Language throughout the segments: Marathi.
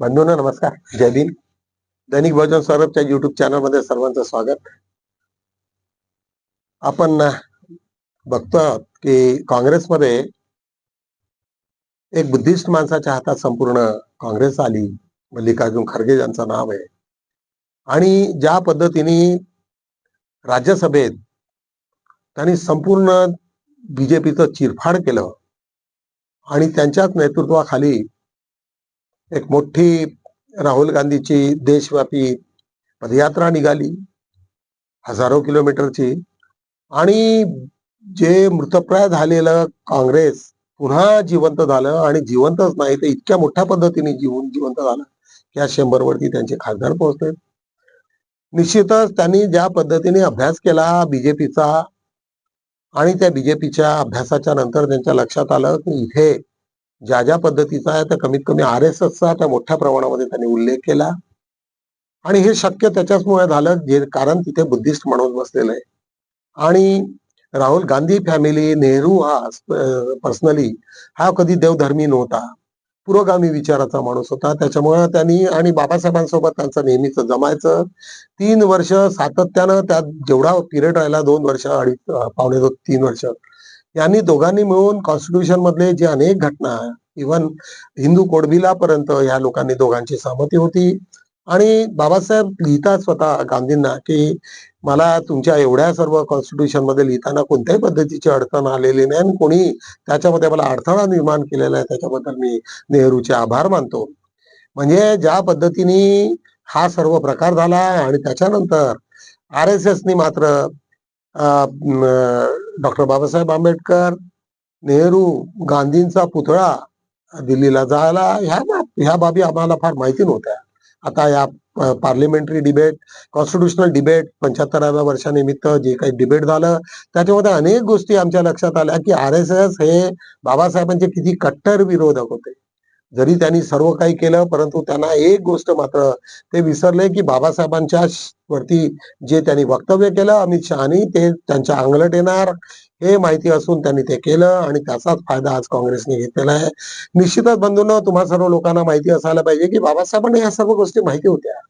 बंधूंना नमस्कार. जय भीम. दैनिक भजन सौरभच्या युट्यूब चॅनलमध्ये सर्वांचं स्वागत. आपण बघतो आहोत की काँग्रेसमध्ये एक बुद्धिस्ट माणसाच्या हातात संपूर्ण काँग्रेस आली. मल्लिकार्जुन खरगे यांचं नाव आहे. आणि ज्या पद्धतीने राज्यसभेत त्यांनी संपूर्ण बीजेपीचं चिरफाड केलं आणि त्यांच्याच नेतृत्वाखाली एक मोठी राहुल गांधीची देशव्यापी पदयात्रा निघाली हजारो किलोमीटरची. आणि जे मृतप्राय झालेलं काँग्रेस पुन्हा जिवंत झालं आणि जिवंतच नाही तर इतक्या मोठ्या पद्धतीने जीवन जिवंत झालं की या शंभरवरती त्यांचे खासदार पोहोचले. निश्चितच त्यांनी ज्या पद्धतीने अभ्यास केला बीजेपीचा आणि त्या बीजेपीच्या अभ्यासाच्या नंतर त्यांच्या लक्षात आलं की इथे ज्या ज्या पद्धतीचा आहे त्या कमीत कमी आर एस एसचा त्या मोठ्या प्रमाणामध्ये त्यांनी उल्लेख केला. आणि हे शक्य त्याच्याचमुळे झालं जे कारण तिथे बुद्धिस्ट माणूस बसलेला आहे. आणि राहुल गांधी फॅमिली नेहरू हा पर्सनली हा कधी देवधर्मी नव्हता. पुरोगामी विचाराचा माणूस होता. त्याच्यामुळे त्यांनी आणि बाबासाहेबांसोबत त्यांचं नेहमीच जमायचं. तीन वर्ष सातत्यानं त्यात जेवढा पिरियड राहिला दोन वर्ष अडीच पावणे दोन तीन वर्ष. यांनी दोघांनी मिळून कॉन्स्टिट्यूशन मधले जे अनेक घटना इव्हन हिंदू कोडबिला पर्यंत या लोकांनी दोघांची सहमती होती. आणि बाबासाहेब लिहितात स्वतः गांधींना की मला तुमच्या एवढ्या सर्व कॉन्स्टिट्यूशनमध्ये लिहिताना कोणत्याही पद्धतीची अडचण आलेली नाही आणि कोणी त्याच्यामध्ये मला अडथळा निर्माण केलेला आहे त्याच्याबद्दल मी नेहरूचे आभार मानतो. म्हणजे ज्या पद्धतीने हा सर्व प्रकार झाला आणि त्याच्यानंतर आर एस एसनी मात्र डॉक्टर बाबासाहेब आंबेडकर नेहरू गांधींचा पुतळा दिल्लीला जायला ह्या ह्या बाबी आम्हाला फार माहिती नव्हत्या. आता या पार्लिमेंटरी डिबेट कॉन्स्टिट्युशनल डिबेट पंच्याहत्तराव्या वर्षानिमित्त जे काही डिबेट झालं त्याच्यामध्ये अनेक गोष्टी आमच्या लक्षात आल्या की आर एस एस हे बाबासाहेबांचे किती कट्टर विरोधक होते. जरी त्यांनी सर्व काही केलं परंतु त्यांना एक गोष्ट मात्र ते विसरले की बाबासाहेबांच्या वरती जे त्यांनी वक्तव्य केलं अमित शहानी ते त्यांच्या अंगलट येणार हे माहिती असून त्यांनी ते केलं आणि त्याचाच फायदा आज काँग्रेसने घेतलेला आहे. निश्चितच बंधूंना तुम्हा सर्व लोकांना माहिती असायला पाहिजे की बाबासाहेबांना या सर्व गोष्टी माहिती होत्या.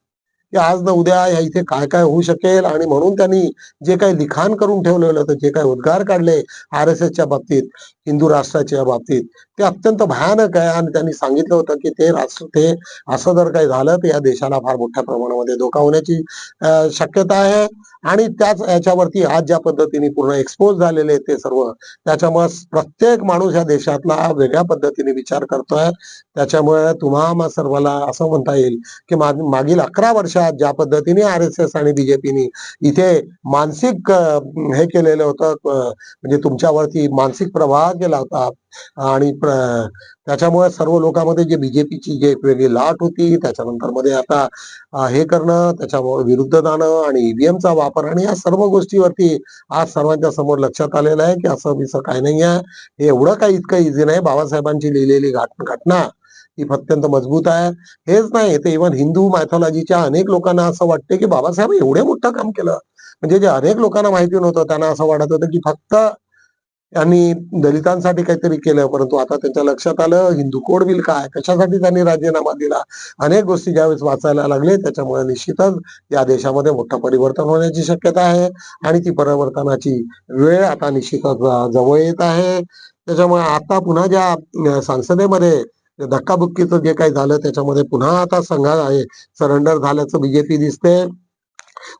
की आज न उद्या या इथे काय काय होऊ शकेल? आणि म्हणून त्यांनी जे काही लिखाण करून ठेवलेलं होतं जे काही उद्गार काढले आर एस एसच्या बाबतीत हिंदू राष्ट्राच्या बाबतीत ते अत्यंत भयानक आहे. आणि त्यांनी सांगितलं होतं की ते राष्ट्र ते असं जर काही झालं तर या देशाला फार मोठ्या प्रमाणामध्ये धोका होण्याची शक्यता आहे. आणि त्याच याच्यावरती आज ज्या पद्धतीने पूर्ण एक्सपोज झालेले आहेत ते सर्व त्याच्यामुळे प्रत्येक माणूस या देशातला वेगळ्या पद्धतीने विचार करतोय. त्याच्यामुळे तुम्हा सर्वांना असं म्हणता येईल की माग- मागील अकरा वर्ष वर्षात ज्या पद्धतीने आर एस एस आणि बीजेपीनी इथे मानसिक हे केलेलं होतं म्हणजे तुमच्यावरती मानसिक प्रवाह केला होता. आणि त्याच्यामुळे सर्व लोकांमध्ये जे बीजेपीची जे एक वेगळी लाट होती त्याच्यानंतरमध्ये आता हे करणं त्याच्यामुळे विरुद्ध जाणं आणि ईव्हीएमचा वापर आणि या सर्व गोष्टीवरती आज सर्वांच्या समोर लक्षात आलेलं आहे की असं बिसं काही नाही आहे हे एवढं काही इतकं इझी नाही. बाबासाहेबांची लिहिलेली घटना ही अत्यंत मजबूत आहे. हेच नाही ते इव्हन हिंदू मायथॉलॉजीच्या अनेक लोकांना असं वाटते की बाबासाहेब एवढे मोठं काम केलं. म्हणजे जे अनेक लोकांना माहिती नव्हतं त्यांना असं वाटत होतं की फक्त त्यांनी दलितांसाठी काहीतरी केलं परंतु आता त्यांच्या लक्षात आलं हिंदू कोड बिल काय कशासाठी त्यांनी राजीनामा दिला? अनेक गोष्टी ज्यावेळेस वाचायला लागले त्याच्यामुळे निश्चितच या देशामध्ये मोठं परिवर्तन होण्याची शक्यता आहे आणि ती परिवर्तनाची वेळ आता निश्चितच जवळ येत आहे. त्याच्यामुळे आता पुन्हा ज्या संसदेमध्ये धक्काबुक्कीचं जे काही झालं त्याच्यामध्ये पुन्हा आता संघा आहे. सरेंडर झाल्याचं बीजेपी दिसते.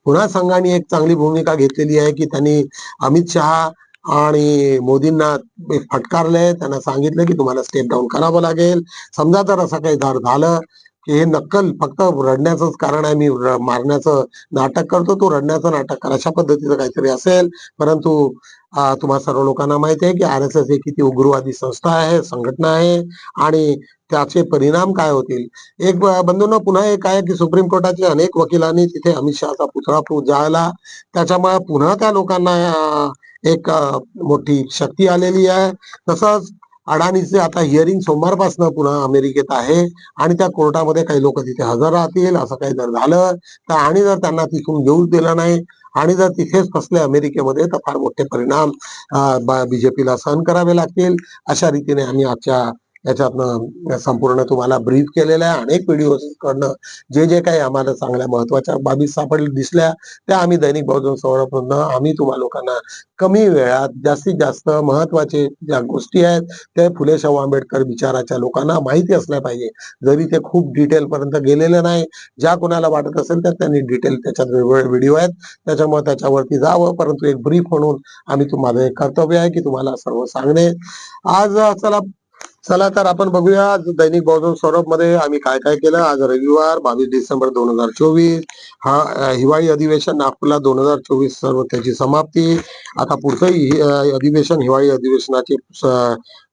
पुन्हा संघाने एक चांगली भूमिका घेतलेली आहे की त्यांनी अमित शहा आणि मोदींना फटकारले फटकारलंय. त्यांना सांगितलं की तुम्हाला स्टेप डाऊन करावं लागेल. समजा जर असं काही झालं की हे नक्कल फक्त रडण्याचंच कारण आहे. मी मारण्याचं नाटक करतो तो रडण्याचं नाटक कर. अशा पद्धतीचं काहीतरी असेल. परंतु तुम्हा सर्व लोकांना माहिती आहे की आर एस एस ही किती उग्रवादी संस्था आहे संघटना आहे आणि त्याचे परिणाम काय होतील? एक बंधूंना पुन्हा एक आहे की सुप्रीम कोर्टाचे अनेक वकिलांनी तिथे अमित शहाचा पुतळा जायला त्याच्यामुळे पुन्हा त्या लोकांना एक मोठी शक्ती आलेली आहे. तसंच अडाणीचे आता हिअरिंग सोमवारपासून पुन्हा अमेरिकेत आहे आणि त्या कोर्टामध्ये काही लोक तिथे हजर राहतील असं काही जर झालं तर आणि जर त्यांना तिथून घेऊच दिलं नाही आणि जर तिथेच फसले अमेरिकेमध्ये तर फार मोठे परिणाम बीजेपीला सहन करावे लागतील. अशा रीतीने आम्ही आजच्या याच्यातनं संपूर्ण तुम्हाला ब्रीफ केलेलं आहे. अनेक व्हिडिओ कडनं जे जे काही आम्हाला चांगल्या महत्त्वाच्या बाबी सापडल्या दिसल्या त्या आम्ही दैनिक बहुजन सौरभमधनं आम्ही तुम्हा लोकांना कमी वेळात जास्तीत जास्त महत्त्वाचे ज्या गोष्टी आहेत त्या फुले शाहू आंबेडकर विचाराच्या लोकांना माहिती असल्या पाहिजे. जरी ते खूप डिटेल पर्यंत गेलेले नाही ज्या कोणाला वाटत असेल तर त्यांनी डिटेल त्याच्यात वेगवेगळे व्हिडिओ आहेत. त्याच्यामुळे त्याच्यावरती जावं परंतु एक ब्रीफ म्हणून आम्ही तुम्हाला एक कर्तव्य आहे की तुम्हाला सर्व सांगणे. आज चला चला तर आपण बघूया आज दैनिक बहुजन सौरभमध्ये आम्ही काय काय केलं. आज रविवार बावीस डिसेंबर दोन हजार चोवीस. हा हिवाळी अधिवेशन नागपूरला दोन हजार चोवीस सर्व त्याची समाप्ती. आता पुढचंही अधिवेशन हिवाळी अधिवेशनाचे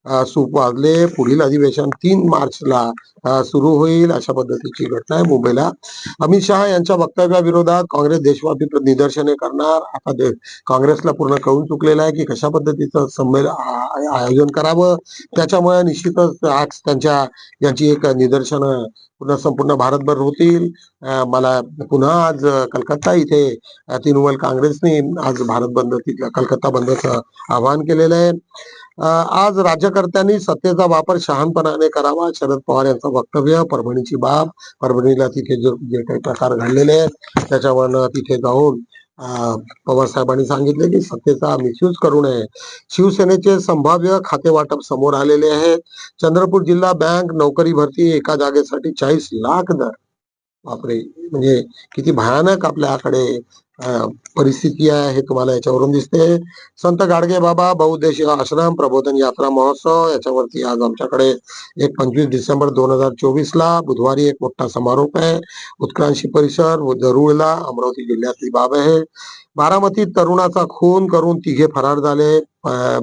सूप वाजले पुढील अधिवेशन तीन मार्चला सुरू होईल अशा पद्धतीची घटना आहे मुंबईला. अमित शहा यांच्या वक्तव्याविरोधात काँग्रेस देशव्यापी निदर्शने करणार. आता काँग्रेसला पूर्ण कळून चुकलेलं आहे की कशा पद्धतीचं संमेलन आयोजन करावं? त्याच्यामुळे निश्चितच आज त्यांच्या यांची एक निदर्शन पुन्हा संपूर्ण भारतभर होतील. मला पुन्हा आज कलकत्ता इथे तृणमूल काँग्रेसने आज भारत बंद तिथल्या कलकत्ता बंदचं आवाहन केलेलं आहे. आज राज्यकर्त्यांनी सत्तेचा वापर शहाणपणाने करावा. शरद पवार यांचं वक्तव्य परभणीची बाब परभणीला तिथे जे जे काही प्रकार घडलेले आहेत त्याच्यावरनं तिथे जाऊन पवार साहेबांनी सांगितले की सत्तेचा मिसयूज करू नये. शिवसेनेचे संभाव्य खाते वाटप समोर आलेले आहेत चंद्रपूर जिल्हा बँक नोकरी भरती एका जागेसाठी चाळीस लाख दर. बापरे म्हणजे किती भयानक आपल्याकडे परिस्थिती आहे हे तुम्हाला याच्यावरून दिसते. संत गाडगे बाबा बहुउद्देशीय आश्रम प्रबोधन यात्रा महोत्सव याच्यावरती आज आमच्याकडे एक पंचवीस डिसेंबर दोन हजार चोवीस ला बुधवारी एक मोठा समारोप आहे. उत्क्रांशी परिसर व जरूळला अमरावती जिल्ह्यातली बाब आहे. बारामतीत तरुणाचा खून करून तिघे फरार झाले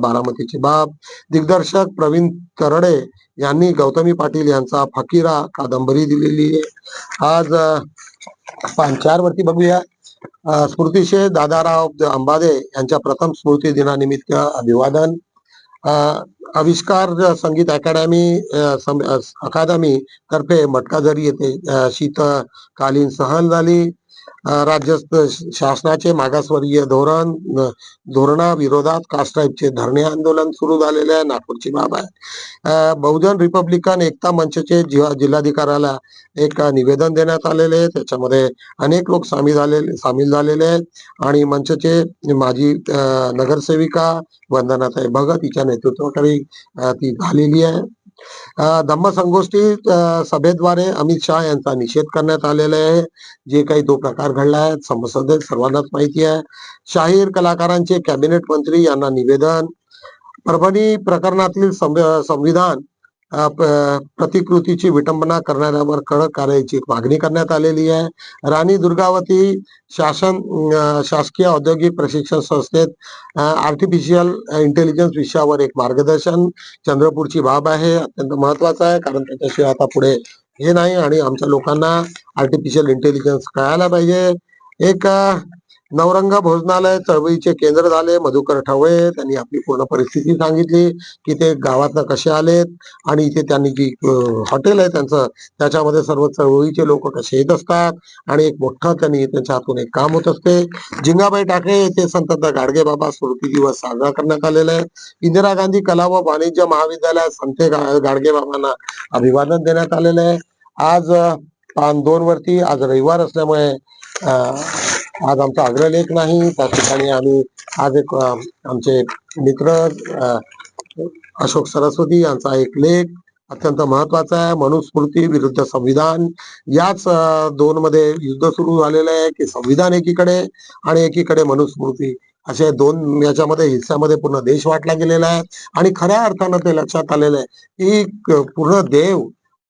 बारामतीची बाब. दिग्दर्शक प्रवीण तरडे यांनी गौतमी पाटील यांचा फकीरा कादंबरी दिलेली आहे. आज पांचार वरती बघूया. स्मृतिशे दादाराव अंबादे यांच्या प्रथम स्मृती दिनानिमित्त अभिवादन. आविष्कार संगीत अकॅडमी अकादमी तर्फे मटकाझरी येथे शीतकालीन सहल झाली. राज्य शासनाचे मागासवर्गीय धोरण धोरणाविरोधात धोरणाविरोधात कास्ट्राईबचे धरणे आंदोलन सुरू झालेले आहे नागपूरची बाब आहे. बहुजन रिपब्लिकन एकता मंचचे जिल्हाधिकाऱ्याला एक निवेदन देण्यात आलेले आहे. त्याच्यामध्ये अनेक लोक सामील झालेले सामील झालेले आहेत. आणि मंचचे माजी नगरसेविका वंदनाताई भगत हिच्या नेतृत्वाखाली ती झालेली आहे. धम्म संगोष्ठी सभेद्वारे अमित शहा यांचा निषेध करण्यात आलेला आहे. जे काही तो प्रकार घडला आहे संसदेत सर्वांनाच माहिती आहे. शाहीर कलाकारांचे कॅबिनेट मंत्री यांना निवेदन. परभणी प्रकरणातील संविधान प्रतिकृतीची विटंबना करणाऱ्यावर कडक कारवाईची मागणी करण्यात आलेली आहे. राणी दुर्गावती शासन शासकीय औद्योगिक प्रशिक्षण संस्थेत आर्टिफिशियल इंटेलिजन्स विषयावर एक मार्गदर्शन चंद्रपूरची बाब आहे. अत्यंत महत्वाचं आहे कारण त्याच्याशिवाय आता पुढे हे नाही आणि आमच्या लोकांना आर्टिफिशियल इंटेलिजन्स कळायला पाहिजे. एक नवरंग भोजनालय चळवळीचे केंद्र झाले मधुकर ठवळे त्यांनी आपली पूर्ण परिस्थिती सांगितली की ते गावातनं कसे आलेत आणि इथे त्यांनी जी हॉटेल आहे त्यांचं त्याच्यामध्ये सर्व चळवळीचे लोक कसे येत असतात आणि एक मोठं त्यांनी त्यांच्या हातून एक काम होत असते. जिंगाबाई टाकळे येथे संत गाडगे बाबा स्मृती दिवस साजरा करण्यात आलेला आहे. इंदिरा गांधी कला व वाणिज्य महाविद्यालयात संत गाडगे बाबांना अभिवादन देण्यात आलेलं आहे. आज पान दोन वरती आज रविवार असल्यामुळे आज आमचा अग्रलेख नाही. त्या ठिकाणी आम्ही आज एक आमचे मित्र अशोक सरस्वती यांचा एक लेख अत्यंत महत्त्वाचा आहे. मनुस्मृती विरुद्ध संविधान. याच दोन मध्ये युद्ध सुरू झालेलं आहे की संविधान एकीकडे आणि एकीकडे मनुस्मृती. असे दोन याच्यामध्ये हिस्सामध्ये पूर्ण देश वाटला गेलेला आहे. आणि खऱ्या अर्थानं ते लक्षात आलेलं आहे की पूर्ण देव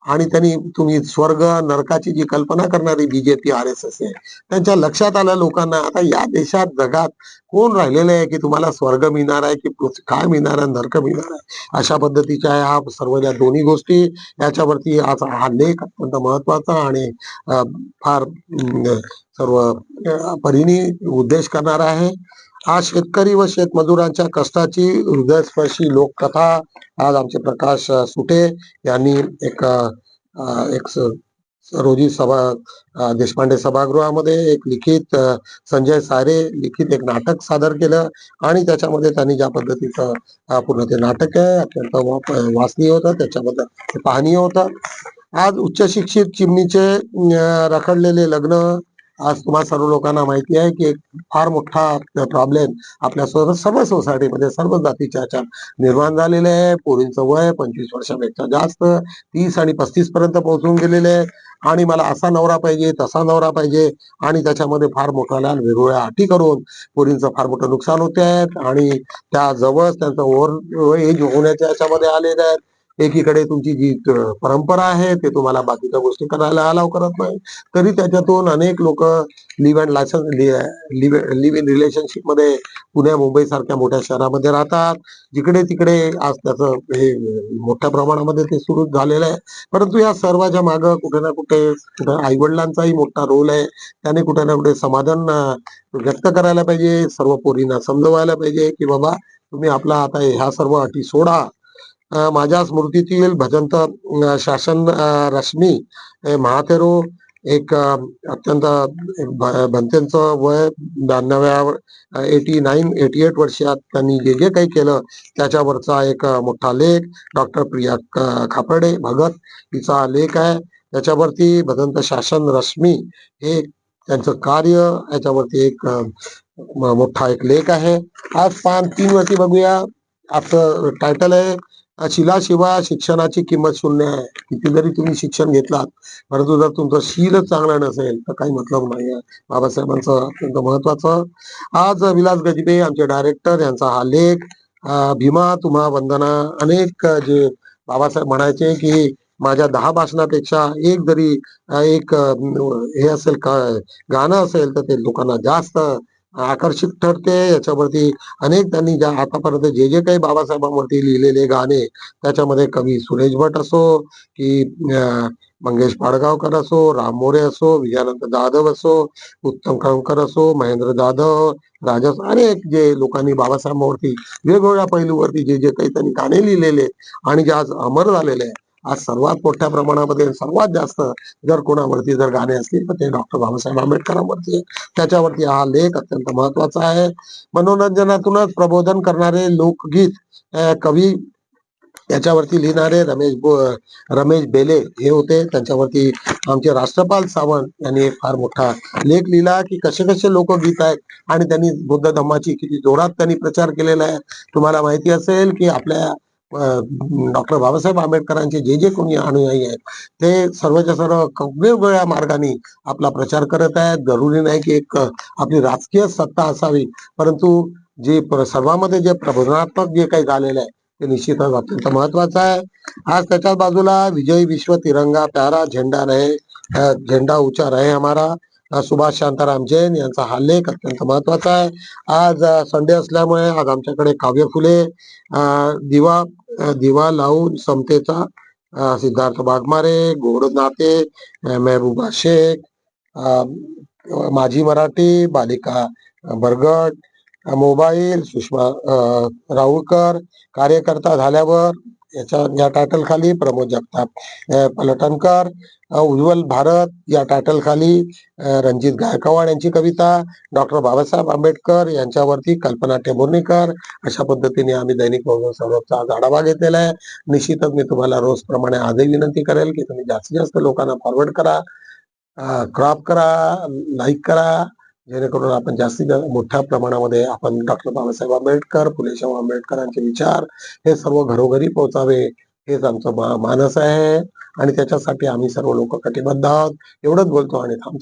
आणि त्यांनी तुम्ही स्वर्ग नरकाची जी कल्पना करणारी बीजेपी आर एस एस आहे त्यांच्या लक्षात आल्या लोकांना आता या देशात जगात कोण राहिलेलं आहे की तुम्हाला स्वर्ग मिळणार आहे की काय मिळणार आहे नरक मिळणार आहे? अशा पद्धतीच्या ह्या सर्व या दोन्ही गोष्टी. याच्यावरती आज हा लेख अत्यंत महत्त्वाचा आणि फार सर्व परीने उद्देश करणारा आहे. आज शेतकरी व शेतमजुरांच्या कष्टाची हृदयस्पर्शी लोककथा आज आमचे प्रकाश सुटे यांनी एक एक रोजी सभा देशपांडे सभागृहामध्ये एक लिखित संजय सारे लिखित एक नाटक सादर केलं आणि त्याच्यामध्ये त्यांनी ज्या पद्धतीचं पूर्ण ते नाटक आहे अत्यंत वाचनीय होतं त्याच्याबद्दल ते पाहणीय होतं. आज उच्च शिक्षित चिमणीचे रखडलेले लग्न आज तुम्हा सर्व लोकांना माहिती आहे की एक फार मोठा प्रॉब्लेम आपल्या सर्व सोसायटीमध्ये सर्व जातीच्या ह्याच्यात निर्माण झालेले आहे. पोरींचं वय पंचवीस वर्षापेक्षा जास्त तीस आणि पस्तीस पर्यंत पोहोचून गेलेले आहे. आणि मला असा नवरा पाहिजे तसा नवरा पाहिजे आणि त्याच्यामध्ये फार मोठ्या वेगवेगळ्या अटी करून पोरींचं फार मोठं नुकसान होते आहेत आणि त्या जवळ त्यांचं ओव्हर एज होण्याच्या याच्यामध्ये आलेले आहेत. एकीकडे तुमची जी परंपरा आहे ते तुम्हाला बाकीच्या गोष्टी करायला अलाव करत नाही. तरी त्याच्यातून अनेक लोक leave and licence live in रिलेशनशिपमध्ये पुणे मुंबई सारख्या मोठ्या शहरामध्ये राहतात. जिकडे तिकडे आज त्याचं हे मोठ्या प्रमाणामध्ये ते सुरू झालेलं आहे. परंतु या सर्वाच्या मागं कुठे ना कुठे कुठे आईवडिलांचाही मोठा रोल आहे. त्याने कुठे ना कुठे समाधान व्यक्त करायला पाहिजे. सर्व पोरींना समजवायला पाहिजे की बाबा तुम्ही आपला आता ह्या सर्व अटी सोडा. माझ्या स्मृतीतील भजंत शासन रश्मी हे एक अत्यंत भंतेंचं वय ब्याण्णव्या एटी नाईन एटी एट वर्षात त्यांनी जे जे काही केलं त्याच्यावरचा एक मोठा लेख डॉक्टर प्रिया क- खापर्डे भगत हिचा लेख आहे. त्याच्यावरती भदंत शासन रश्मी हे त्यांचं कार्य याच्यावरती एक मोठा एक लेख आहे. आज पान तीन वरती बघूया. आपलं टायटल आहे शिलाशिवाय शिक्षणाची किंमत शून्य आहे. किती जरी तुम्ही शिक्षण घेतलात परंतु जर तुमचं शीलच चांगला नसेल तर काही मतलब नाही आहे बाबासाहेबांचं अत्यंत महत्वाचं. आज विलास गजबे आमचे डायरेक्टर यांचा हा लेख भीमा तुम्हा वंदना. अनेक जे बाबासाहेब म्हणायचे की माझ्या दहा भाषणापेक्षा एक जरी एक हे असेल का गाणं असेल तर ते लोकांना जास्त आकर्षित ठरते. याच्यावरती अनेक त्यांनी ज्या आतापर्यंत जे जे काही बाबासाहेबांवरती लिहिलेले गाणे त्याच्यामध्ये कवी सुरेश भट असो की मंगेश पाडगावकर असो राम मोरे असो विजयानंद जाधव असो उत्तम कळमकर असो महेंद्र जाधव राजस अनेक जे लोकांनी बाबासाहेबांवरती वेगवेगळ्या पैलूवरती जे जे काही त्यांनी गाणे लिहिलेले आणि जे आज अमर झालेले आहे आज सर्वात मोठ्या प्रमाणामध्ये सर्वात जास्त जर कोणावरती जर गाणे असतील तर ते डॉक्टर बाबासाहेब आंबेडकरांवरती. त्याच्यावरती हा लेख अत्यंत महत्त्वाचा आहे. मनोरंजनातूनच प्रबोधन करणारे लोकगीत कवी याच्यावरती लिहिणारे रमेश रमेश बेले हे होते. त्यांच्यावरती आमचे राष्ट्रपाल सावंत यांनी एक फार मोठा लेख लिहिला की कसे कसे लोकगीत आहेत आणि त्यांनी बुद्ध धम्माची किती जोरात त्यांनी प्रचार केलेला आहे. तुम्हाला माहिती असेल की आपल्या डॉक्टर बाबासाहेब आंबेडकरांचे जे जे कोणी अनुयायी आहेत ते सर्वच्या सर्व वेगवेगळ्या मार्गाने आपला प्रचार करत आहेत. जरुरी नाही की एक आपली राजकीय सत्ता असावी. परंतु जे सर्वांमध्ये जे प्रबोधनात्मक जे काही झालेलं आहे ते निश्चितच अत्यंत महत्वाचं आहे. आज त्याच्याच बाजूला विजय विश्व तिरंगा प्यारा झेंडा रहे झेंडा ऊंचा रहे हमारा. सुभाष शांताराम जैन यांचा हा लेख अत्यंत महत्त्वाचा आहे. आज संडे असल्यामुळे आज आमच्याकडे काव्य फुले दिवा दिवा लावून समतेचा सिद्धार्थ वाघमारे गोड नाते मेहबूबा शेख माझी मराठी बालिका बरगट मोबाईल सुषमा राऊळकर कार्यकर्ता झाल्यावर याच्या या टायटल खाली प्रमोद जगताप पलटणकर उज्ज्वल भारत या टायटल खाली रणजित गायकवाड यांची कविता डॉक्टर बाबासाहेब आंबेडकर यांच्यावरती कल्पना टेंभुर्णीकर अशा पद्धतीने आम्ही दैनिक बहुजन सौरभचा आज आढावा घेतलेला आहे. निश्चितच मी तुम्हाला रोजप्रमाणे आजही विनंती करेल की तुम्ही जास्तीत जास्त लोकांना फॉरवर्ड करा क्रॉप करा लाईक करा जेणेकरून आपण जास्तीत जास्त मोठ्या प्रमाणामध्ये आपण डॉक्टर बाबासाहेब आंबेडकर फुलेशाह आंबेडकरांचे विचार हे सर्व घरोघरी पोहोचावे हेच आमचं मा- मानस आहे. आणि त्याच्यासाठी आम्ही सर्व लोक कटिबद्ध आहोत. एवढंच बोलतो आणि थांबतो.